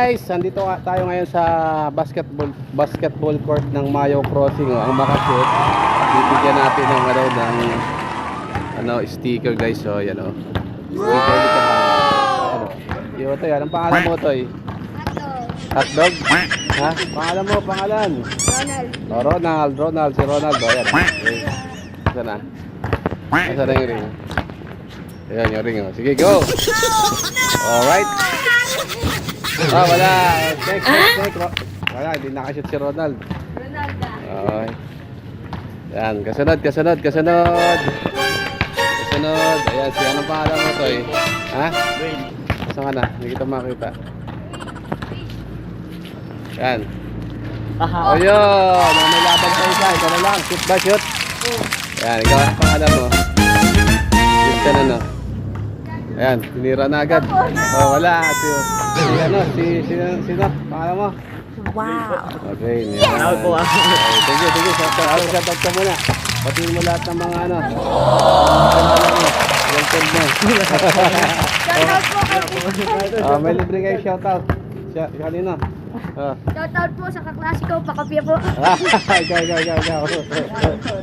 andito ka- tayo ngayon sa basketball basketball court ng Mayo Crossing, oh, ang makashoot. Bibigyan natin ng ano ng ano sticker guys, so yan oh. Sticker dito ka. Ano? Yo, to, anong pangalan mo, Toy? Hotdog? Ha? Pangalan mo, pangalan? Ronald. Oh, Ronald, Ronald, si Ronald. Oh, yan. Okay. Saan na? Saan na yung ring? Ayan yung ring. Oh. Sige, go! Alright. Ah, wala. Next, next, next. Ro- Wala, hindi nakashoot si Ronald. Ronald. Okay. Yan, kasunod, kasunod, kasunod. Kasunod. Ayan, si anong pangalan mo to eh? Ha? Saan ka na? Hindi kita makita. Yan. Aha. O yun, ang may laban pa isa. Ikaw na lang. Shoot ba, shoot? Yan, ikaw ang pangalan mo. Shoot ka na, no? Ayan, tinira na agad. Oh, wala. Si, si ano, si, si, sino? Pangalan mo? Wow. Okay, yes! Tawag po ah. Sige, sige. Shout out, shout out, shout out ka muna. Patiin mo lahat ng mga ano. Mo. Welcome mo. Shoutout po kay Ah, may libre kayo shout out. Siya, kanino? Ah. Shoutout po sa kaklase ko, pakapya po. ikaw, ikaw, ikaw, ikaw.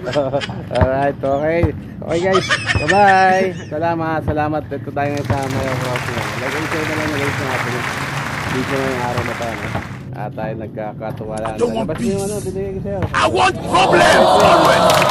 Alright, okay. Okay guys, bye-bye. Salamat, salamat. Dito tayo ngayon sa Mayo Crossing. And share na lang na guys ng ating video ngayong araw na tayo. At tayo nagkakatuwala. Labas mo yung ano, binigay ko sa'yo. I want problem solved! Okay, salamat. Bye-bye.